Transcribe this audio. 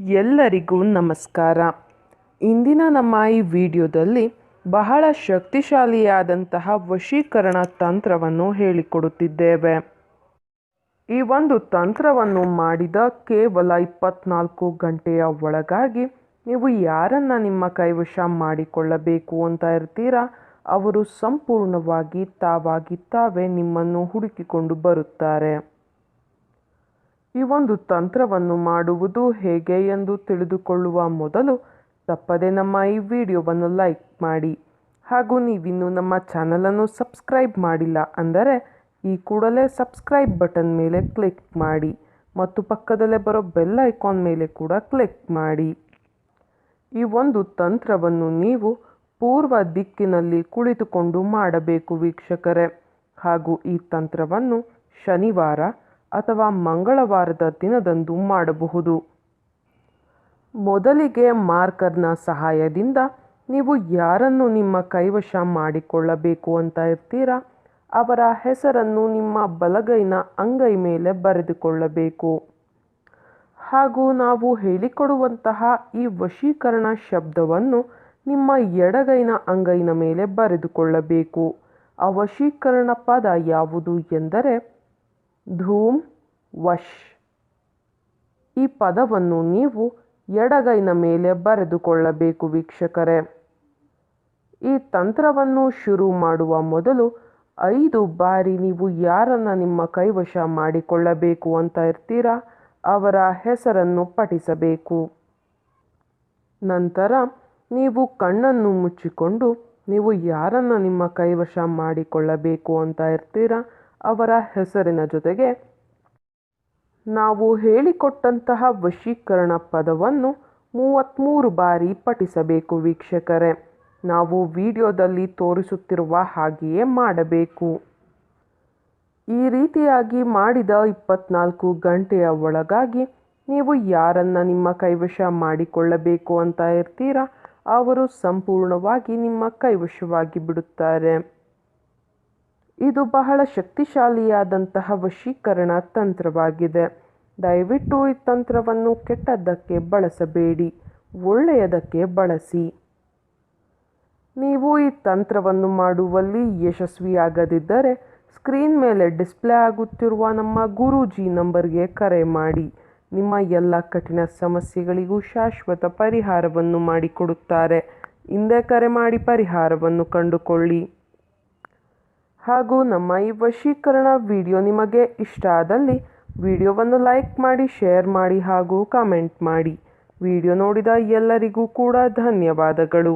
ಎಲ್ಲರಿಗೂ ನಮಸ್ಕಾರ. ಇಂದಿನ ನಮ್ಮ ಈ ವಿಡಿಯೋದಲ್ಲಿ ಬಹಳ ಶಕ್ತಿಶಾಲಿಯಾದಂತಹ ವಶೀಕರಣ ತಂತ್ರವನ್ನು ಹೇಳಿಕೊಡುತ್ತಿದ್ದೇವೆ. ಈ ಒಂದು ತಂತ್ರವನ್ನು ಮಾಡಿದ ಕೇವಲ ಇಪ್ಪತ್ನಾಲ್ಕು ಗಂಟೆಯ ಒಳಗಾಗಿ ನೀವು ಯಾರನ್ನ ನಿಮ್ಮ ಕೈವಶ ಮಾಡಿಕೊಳ್ಳಬೇಕು ಅಂತ ಇರ್ತೀರಾ? ಅವರು ಸಂಪೂರ್ಣವಾಗಿ ತಾವಾಗಿ ತಾವೇ ನಿಮ್ಮನ್ನು ಹುಡುಕಿಕೊಂಡು ಬರುತ್ತಾರೆ. ಈ ಒಂದು ತಂತ್ರವನ್ನು ಮಾಡುವುದು ಹೇಗೆ ಎಂದು ತಿಳಿದುಕೊಳ್ಳುವ ಮೊದಲು ತಪ್ಪದೆ ನಮ್ಮ ಈ ವಿಡಿಯೋವನ್ನು ಲೈಕ್ ಮಾಡಿ. ಹಾಗೂ ನೀವಿನ್ನೂ ನಮ್ಮ ಚಾನಲನ್ನು ಸಬ್ಸ್ಕ್ರೈಬ್ ಮಾಡಿಲ್ಲ ಅಂದರೆ ಈ ಕೂಡಲೇ ಸಬ್ಸ್ಕ್ರೈಬ್ ಬಟನ್ ಮೇಲೆ ಕ್ಲಿಕ್ ಮಾಡಿ ಮತ್ತು ಪಕ್ಕದಲ್ಲೇ ಬರೋ ಬೆಲ್ ಐಕಾನ್ ಮೇಲೆ ಕೂಡ ಕ್ಲಿಕ್ ಮಾಡಿ. ಈ ಒಂದು ತಂತ್ರವನ್ನು ನೀವು ಪೂರ್ವ ದಿಕ್ಕಿನಲ್ಲಿ ಕುಳಿತುಕೊಂಡು ಮಾಡಬೇಕು ವೀಕ್ಷಕರೇ. ಹಾಗೂ ಈ ತಂತ್ರವನ್ನು ಶನಿವಾರ ಅಥವಾ ಮಂಗಳವಾರದ ದಿನದಂದು ಮಾಡಬಹುದು. ಮೊದಲಿಗೆ ಮಾರ್ಕರ್ನ ಸಹಾಯದಿಂದ ನೀವು ಯಾರನ್ನು ನಿಮ್ಮ ಕೈವಶ ಮಾಡಿಕೊಳ್ಳಬೇಕು ಅಂತ ಇರ್ತೀರಾ? ಅವರ ಹೆಸರನ್ನು ನಿಮ್ಮ ಬಲಗೈನ ಅಂಗೈ ಮೇಲೆ ಬರೆದುಕೊಳ್ಳಬೇಕು. ಹಾಗೂ ನಾವು ಹೇಳಿಕೊಡುವಂತಹ ಈ ವಶೀಕರಣ ಶಬ್ದವನ್ನು ನಿಮ್ಮ ಎಡಗೈನ ಅಂಗೈನ ಮೇಲೆ ಬರೆದುಕೊಳ್ಳಬೇಕು. ಆ ವಶೀಕರಣ ಪದ ಯಾವುದು ಎಂದರೆ ಧೂಮ್, ವಶ್. ಈ ಪದವನ್ನು ನೀವು ಎಡಗೈನ ಮೇಲೆ ಬರೆದುಕೊಳ್ಳಬೇಕು ವೀಕ್ಷಕರೇ. ಈ ತಂತ್ರವನ್ನು ಶುರು ಮಾಡುವ ಮೊದಲು ಐದು ಬಾರಿ ನೀವು ಯಾರನ್ನ ನಿಮ್ಮ ಕೈವಶ ಮಾಡಿಕೊಳ್ಳಬೇಕು ಅಂತ ಇರ್ತೀರಾ? ಅವರ ಹೆಸರನ್ನು ಪಠಿಸಬೇಕು. ನಂತರ ನೀವು ಕಣ್ಣನ್ನು ಮುಚ್ಚಿಕೊಂಡು ನೀವು ಯಾರನ್ನ ನಿಮ್ಮ ಕೈವಶ ಮಾಡಿಕೊಳ್ಳಬೇಕು ಅಂತ ಇರ್ತೀರಾ? ಅವರ ಹೆಸರಿನ ಜೊತೆಗೆ ನಾವು ಹೇಳಿಕೊಟ್ಟಂತಹ ವಶೀಕರಣ ಪದವನ್ನು ಮೂವತ್ತ್ಮೂರು ಬಾರಿ ಪಠಿಸಬೇಕು ವೀಕ್ಷಕರೇ. ನಾವು ವಿಡಿಯೋದಲ್ಲಿ ತೋರಿಸುತ್ತಿರುವ ಹಾಗೆಯೇ ಮಾಡಬೇಕು. ಈ ರೀತಿಯಾಗಿ ಮಾಡಿದ ಇಪ್ಪತ್ನಾಲ್ಕು ಗಂಟೆಯ ಒಳಗಾಗಿ ನೀವು ಯಾರನ್ನು ನಿಮ್ಮ ಕೈವಶ ಮಾಡಿಕೊಳ್ಳಬೇಕು ಅಂತ ಇರ್ತೀರಾ, ಅವರು ಸಂಪೂರ್ಣವಾಗಿ ನಿಮ್ಮ ಕೈವಶವಾಗಿ ಬಿಡುತ್ತಾರೆ. ಇದು ಬಹಳ ಶಕ್ತಿಶಾಲಿಯಾದಂತಹ ವಶೀಕರಣ ತಂತ್ರವಾಗಿದೆ. ದಯವಿಟ್ಟು ಈ ತಂತ್ರವನ್ನು ಕೆಟ್ಟದ್ದಕ್ಕೆ ಬಳಸಬೇಡಿ, ಒಳ್ಳೆಯದಕ್ಕೆ ಬಳಸಿ. ನೀವು ಈ ತಂತ್ರವನ್ನು ಮಾಡುವಲ್ಲಿ ಯಶಸ್ವಿಯಾಗದಿದ್ದರೆ ಸ್ಕ್ರೀನ್ ಮೇಲೆ ಡಿಸ್ಪ್ಲೇ ಆಗುತ್ತಿರುವ ನಮ್ಮ ಗುರೂಜಿ ನಂಬರ್ಗೆ ಕರೆ ಮಾಡಿ. ನಿಮ್ಮ ಎಲ್ಲ ಕಠಿಣ ಸಮಸ್ಯೆಗಳಿಗೂ ಶಾಶ್ವತ ಪರಿಹಾರವನ್ನು ಮಾಡಿಕೊಡುತ್ತಾರೆ. ಹಿಂದೆ ಕರೆ ಮಾಡಿ ಪರಿಹಾರವನ್ನು ಕಂಡುಕೊಳ್ಳಿ. ಹಾಗೂ ನಮ್ಮ ಈ ವಶೀಕರಣ ವಿಡಿಯೋ ನಿಮಗೆ ಇಷ್ಟ ಆದಲ್ಲಿ ವಿಡಿಯೋವನ್ನು ಲೈಕ್ ಮಾಡಿ, ಶೇರ್ ಮಾಡಿ ಹಾಗೂ ಕಾಮೆಂಟ್ ಮಾಡಿ. ವಿಡಿಯೋ ನೋಡಿದ ಎಲ್ಲರಿಗೂ ಕೂಡ ಧನ್ಯವಾದಗಳು.